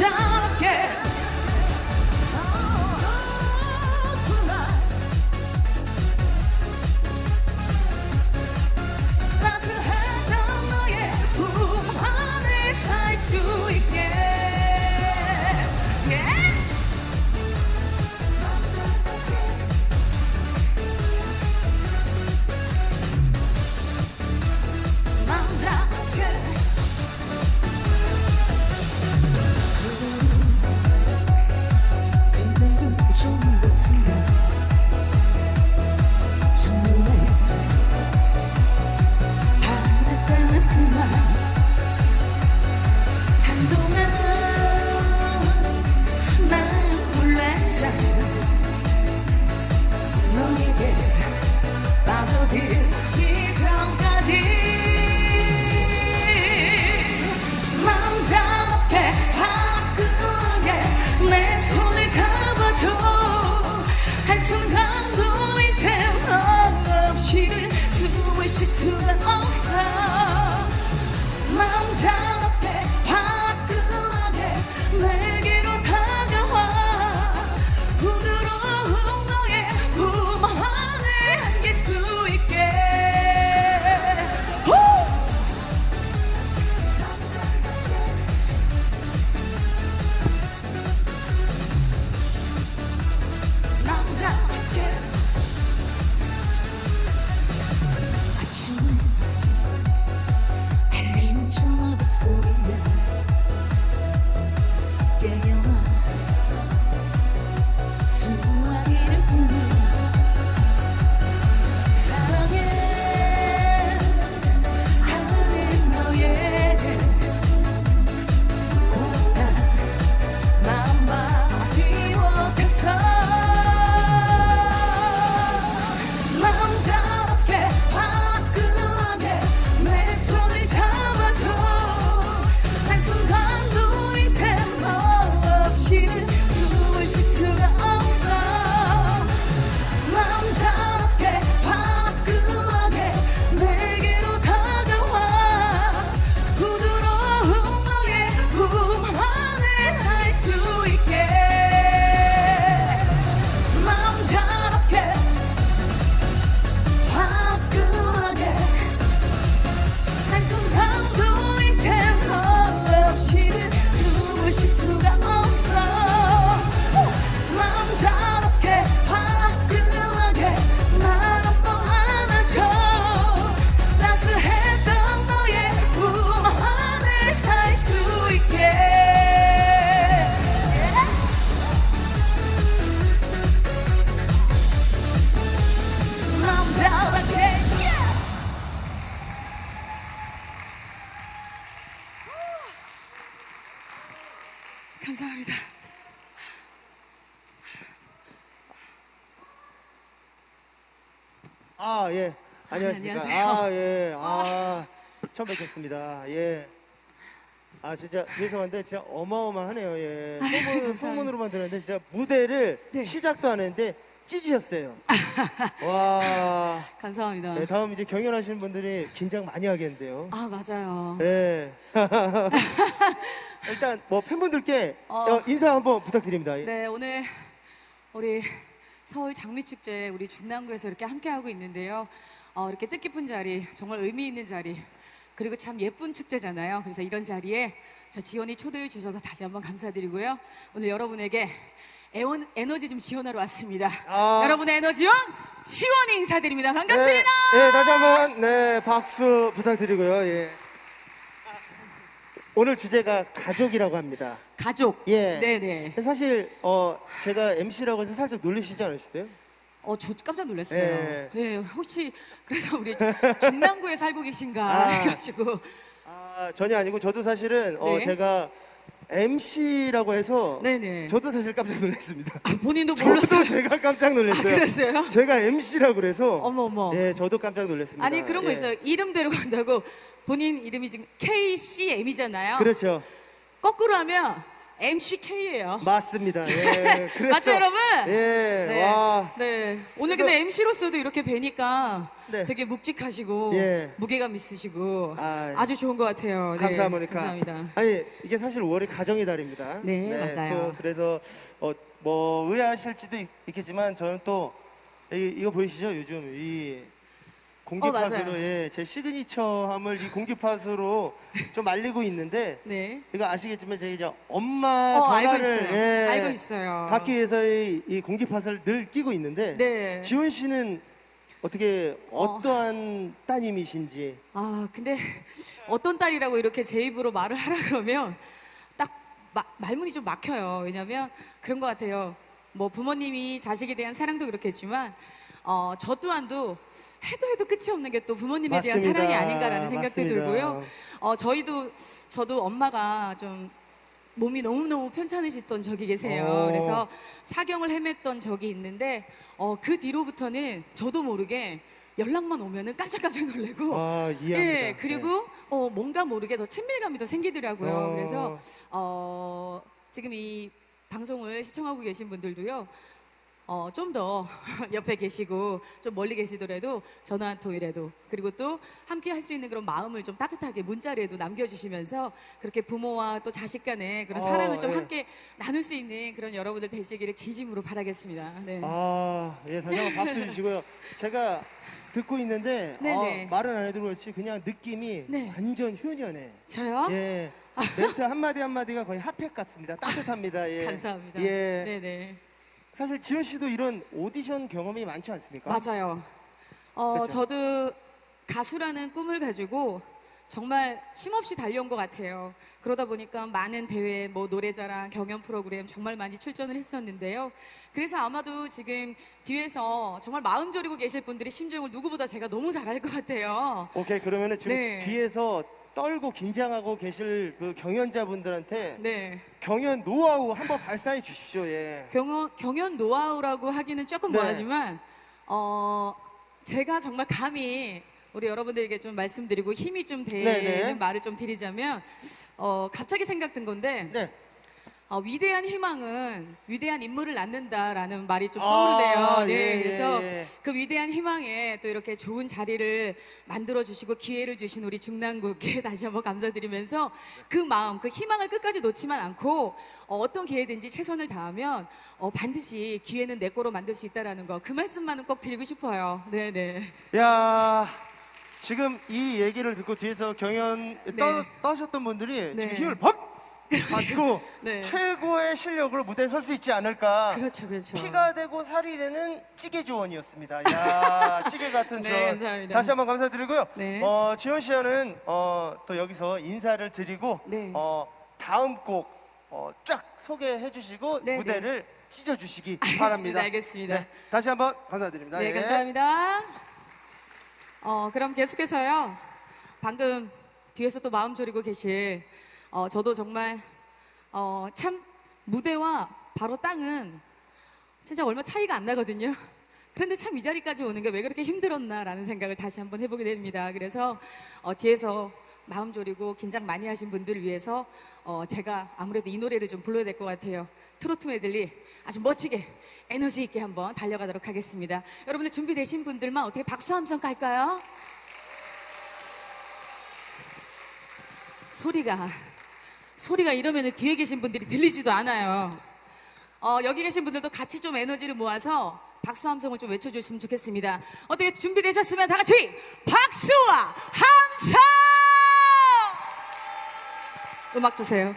남자답게 안녕하십니까. 안녕하세요. 아, 예. 아, 처음 뵙겠습니다. 예. 아, 진짜 죄송한데 진짜 어마어마하네요. 예. 소문, 소문으로만 들었는데 진짜 무대를 네. 시작도 안 했는데 찢으셨어요. 와. 감사합니다. 네, 다음 이제 경연하시는 분들이 긴장 많이 하겠는데요. 아 맞아요. 네. 일단 뭐 팬분들께 어. 어, 인사 한번 부탁드립니다. 예. 네 오늘 우리 서울 장미축제 우리 중랑구에서 이렇게 함께 하고 있는데요. 어, 이렇게 뜻깊은 자리 정말 의미 있는 자리 그리고 참 예쁜 축제잖아요. 그래서 이런 자리에 저 지원이 초대해 주셔서 다시 한번 감사드리고요. 오늘 여러분에게 애원, 에너지 좀 지원하러 왔습니다. 아. 여러분의 에너지원 시원히 인사드립니다. 네, 반갑습니다. 네, 다시 한번 네 박수 부탁드리고요. 예. 오늘 주제가 가족이라고 합니다. 가족. 예. 네네. 사실 어 제가 MC라고 해서 살짝 놀리시지 않으셨어요? 어, 저 깜짝 놀랐어요. 예. 네, 혹시 그래서 우리 중랑구에 살고 계신가 아. 해가지고 아 전혀 아니고 저도 사실은 어 네. 제가 MC라고 해서 네네. 저도 사실 깜짝 놀랐습니다. 아, 본인도 저도 몰랐어요. 제가 깜짝 놀랐어요. 아, 그랬어요? 제가 MC라고 그래서 어머 어머. 예, 저도 깜짝 놀랐습니다. 아니 그런 거 예. 있어요. 이름대로 간다고 본인 이름이 지금 KCM이잖아요. 그렇죠. 거꾸로 하면 MCK예요. 맞습니다. 예. 그래서 맞죠, 여러분? 예. 네. 와. 네. 오늘 그래서- 근데 MC로서도 이렇게 뵈니까 네. 되게 묵직하시고 예. 무게감 있으시고 아, 아, 주 좋은 것 같아요. 네, 감사 모니카. 감사합니다. 아니 이게 사실 5월이 가정의 달입니다. 네, 맞아요. 또 그래서 어, 뭐 의아하실지도 있, 있겠지만 저는 또 이, 이거 보이시죠? 요즘 이 공기팟으로 어, 맞아요. 예, 제 시그니처함을 이 공기 팟으로 좀 알리고 있는데 네. 이거 아시겠지만 제가 이제 엄마 어, 알고 전화를 있어요. 예, 알고 있어요. 받기 위해서의 이 공기 팟을 늘 끼고 있는데 네. 지원 씨는 어떻게 어떠한 따님이신지 아, 근데 어떤 딸이라고 이렇게 제 입으로 말을 하라 그러면 딱 마- 말문이 좀 막혀요. 왜냐면 그런 것 같아요. 뭐 부모님이 자식에 대한 사랑도 그렇겠지만 어, 저 또한도 해도 해도 끝이 없는 게 또 부모님에 대한 맞습니다. 사랑이 아닌가라는 생각도 맞습니다. 들고요. 어, 저희도 저도 엄마가 좀 몸이 너무너무 편찮으셨던 적이 계세요. 어. 그래서 사경을 헤맸던 적이 있는데 어, 그 뒤로부터는 저도 모르게 연락만 오면은 깜짝깜짝 놀래고 아 이해합니다. 예, 그리고 어, 뭔가 모르게 더 친밀감이 더 생기더라고요. 어. 그래서 어, 지금 이 방송을 시청하고 계신 분들도요. 어, 좀 더 옆에 계시고 좀 멀리 계시더라도 전화 한 통이라도 그리고 또 함께 할 수 있는 그런 마음을 좀 따뜻하게 문자라도 남겨주시면서 그렇게 부모와 또 자식 간의 그런 어, 사랑을 좀 예. 함께 나눌 수 있는 그런 여러분들 되시기를 진심으로 바라겠습니다. 네. 아, 예, 다시 한번 박수 주시고요. 제가 듣고 있는데 네네. 아, 말은 안 해도 그렇지 그냥 느낌이 네. 완전 효녀네. 저요? 예. 멘트 한마디 한마디가 거의 핫팩 같습니다. 따뜻합니다. 예. 감사합니다. 예. 네네. 사실 지현 씨도 이런 오디션 경험이 많지 않습니까? 맞아요. 어, 그쵸? 저도 가수라는 꿈을 가지고 정말 쉼없이 달려온 것 같아요. 그러다 보니까 많은 대회, 뭐 노래자랑, 경연 프로그램 정말 많이 출전을 했었는데요. 그래서 아마도 지금 뒤에서 정말 마음 졸이고 계실 분들이 심정을 누구보다 제가 너무 잘알것 같아요. 오케이 그러면은 지금 네. 뒤에서 떨고 긴장하고 계실 그 경연자분들한테 네. 경연 노하우 한번 발사해 주십시오. 예. 경연, 경연 노하우라고 하기는 조금 네. 뭐하지만 어, 제가 정말 감히 우리 여러분들에게 좀 말씀드리고 힘이 좀 되는 네네. 말을 좀 드리자면 어, 갑자기 생각든 건데 네. 어, 위대한 희망은 위대한 인물을 낳는다라는 말이 좀 아, 떠오르네요. 네, 예, 예, 그래서 예. 그 위대한 희망에 또 이렇게 좋은 자리를 만들어 주시고 기회를 주신 우리 중남국에 다시 한번 감사드리면서 그 마음, 그 희망을 끝까지 놓지만 않고 어, 떤 기회든지 최선을 다하면 어, 반드시 기회는 내 거로 만들 수 있다라는 거 그 말씀만은 꼭 드리고 싶어요. 네, 네. 야 지금 이 얘기를 듣고 뒤에서 경연 떠, 떠셨던 분들이 네. 지금 힘을 벅 가지고 네. 최고의 실력으로 무대에 설 수 있지 않을까. 그렇죠, 그렇죠. 피가 되고 살이 되는 찌개 조언이었습니다. 야 찌개 같은 네, 조언. 감사합니다. 다시 한번 감사드리고요. 네. 어, 지원 씨와는 어, 또 여기서 인사를 드리고 네. 어, 다음 곡 어, 쫙 소개해 주시고 네, 무대를 찢어 주시기 바랍니다. 알겠습니다. 네, 다시 한번 감사드립니다. 네, 예. 감사합니다. 어, 그럼 계속해서요. 방금 뒤에서 또 마음 졸이고 계실 어, 저도 정말 어, 참 무대와 바로 땅은 진짜 얼마 차이가 안 나거든요. 그런데 참 이 자리까지 오는 게 왜 그렇게 힘들었나라는 생각을 다시 한번 해보게 됩니다. 그래서 어, 뒤에서 마음 졸이고 긴장 많이 하신 분들을 위해서 어, 제가 아무래도 이 노래를 좀 불러야 될 것 같아요. 트로트 메들리 아주 멋지게 에너지 있게 한번 달려가도록 하겠습니다. 여러분들 준비되신 분들만 어떻게 박수 함성 깔까요? 소리가 소리가 이러면 뒤에 계신 분들이 들리지도 않아요. 어, 여기 계신 분들도 같이 좀 에너지를 모아서 박수 함성을 좀 외쳐주시면 좋겠습니다. 어떻게 준비되셨으면 다 같이 박수와 함성! 음악 주세요.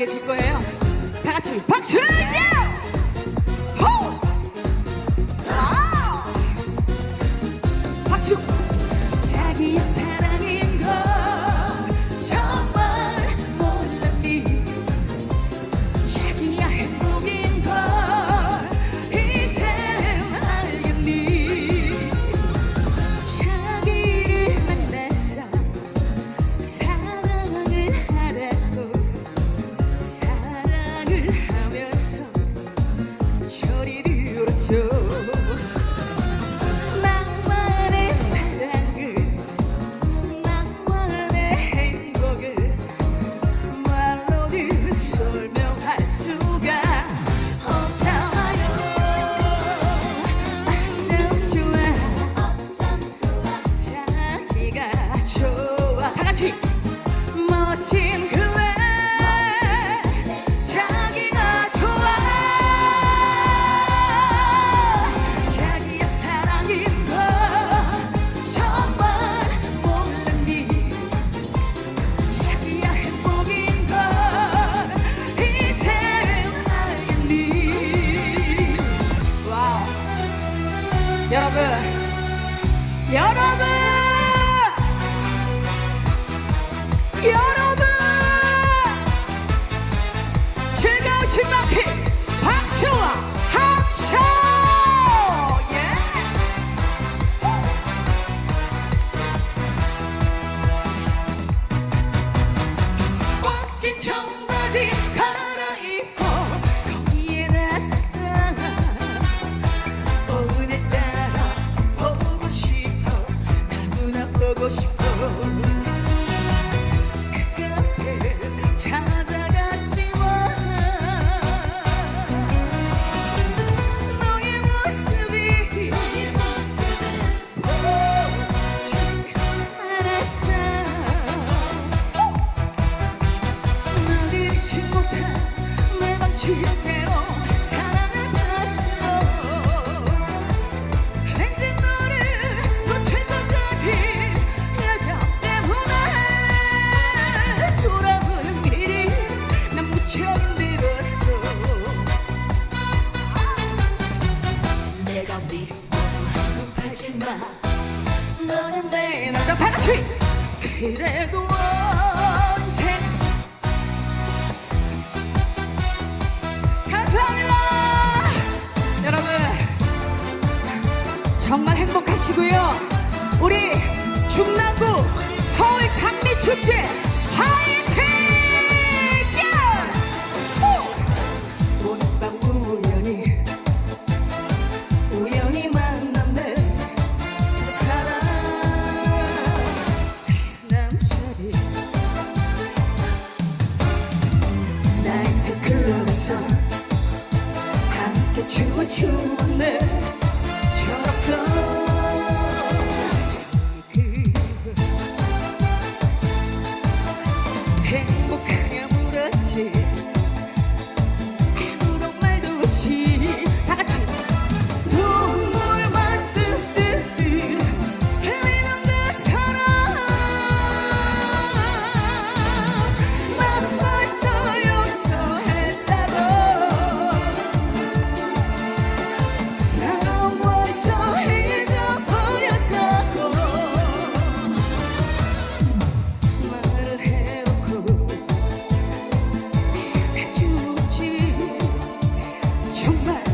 que si 보고 싶어. 나다 같이! 그래도 언제 감사합니다 여러분 정말 행복하시고요. 우리 중남부 서울 장미축제 화요 내 冲刺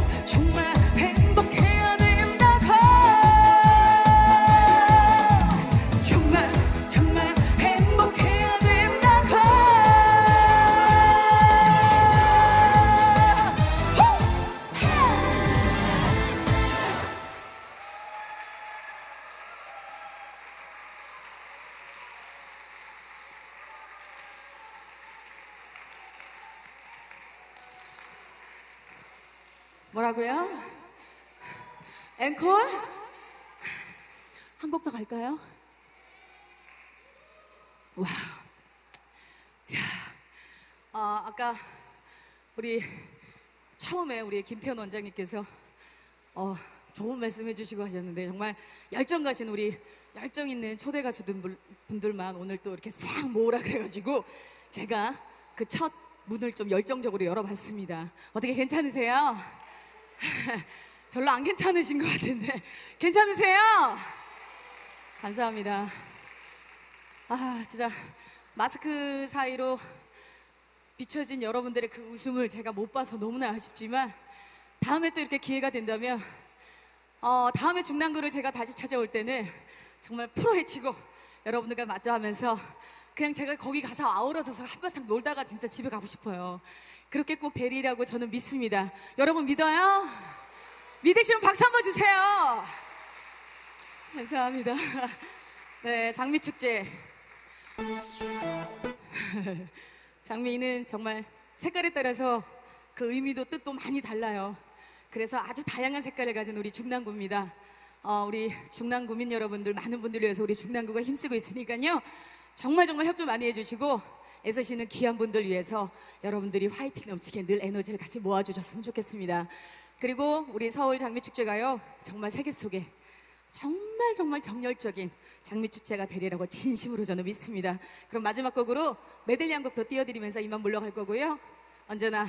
앵콜? 한 곡 더 갈까요? 와우. 야, 아, 아까 우리 처음에 우리 김태현 원장님께서 어, 좋은 말씀 해주시고 하셨는데 정말 열정 가신 우리 열정 있는 초대 가수들 분- 분들만 오늘 또 이렇게 싹 모으라 그래가지고 제가 그 첫 문을 좀 열정적으로 열어봤습니다. 어떻게 괜찮으세요? 별로 안 괜찮으신 것 같은데 괜찮으세요? 감사합니다. 아 진짜 마스크 사이로 비춰진 여러분들의 그 웃음을 제가 못 봐서 너무나 아쉽지만 다음에 또 이렇게 기회가 된다면 어, 다음에 중랑구를 제가 다시 찾아올 때는 정말 프로헤치고 여러분들과 맞춰하면서 그냥 제가 거기 가서 아우러져서 한바탕 놀다가 진짜 집에 가고 싶어요. 그렇게 꼭 되리라고 저는 믿습니다. 여러분 믿어요? 믿으시면 박수 한번 주세요. 감사합니다. 네, 장미축제. 장미는 정말 색깔에 따라서 그 의미도 뜻도 많이 달라요. 그래서 아주 다양한 색깔을 가진 우리 중랑구입니다. 어, 우리 중랑 구민 여러분들 많은 분들을 위해서 우리 중랑구가 힘쓰고 있으니까요. 정말 정말 협조 많이 해주시고 애쓰시는 귀한 분들 위해서 여러분들이 화이팅 넘치게 늘 에너지를 같이 모아주셨으면 좋겠습니다. 그리고 우리 서울 장미축제가요 정말 세계 속에 정말 정말 정열적인 장미 축제가 되리라고 진심으로 저는 믿습니다. 그럼 마지막 곡으로 메들리 한 곡 더 띄워드리면서 이만 물러갈 거고요. 언제나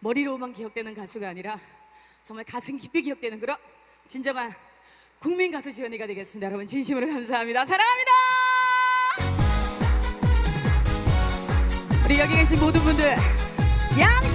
머리로만 기억되는 가수가 아니라 정말 가슴 깊이 기억되는 그런 진정한 국민 가수 지원이가 되겠습니다. 여러분 진심으로 감사합니다. 사랑합니다. 우리 여기 계신 모든 분들 양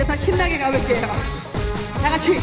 이제 더 신나게 가볼게요. 다 같이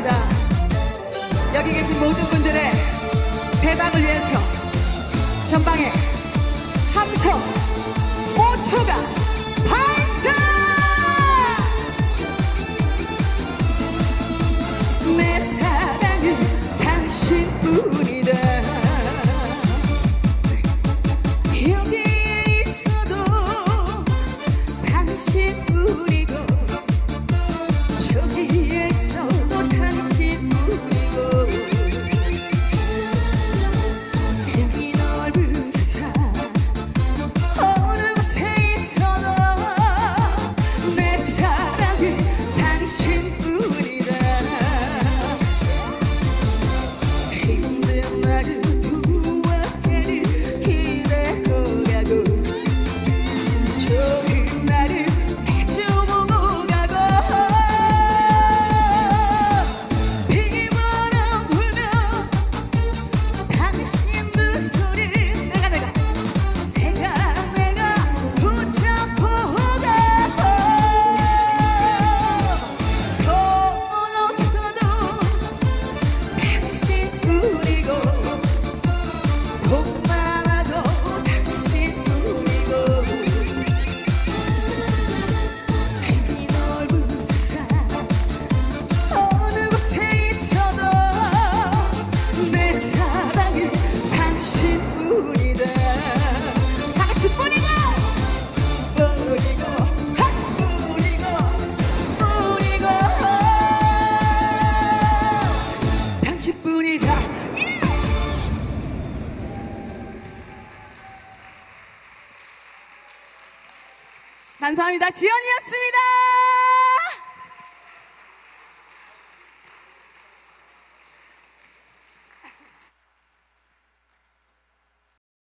기도합니다. 여기 계신 모든 분들의 대박을 위해서 전방에 함성 5초가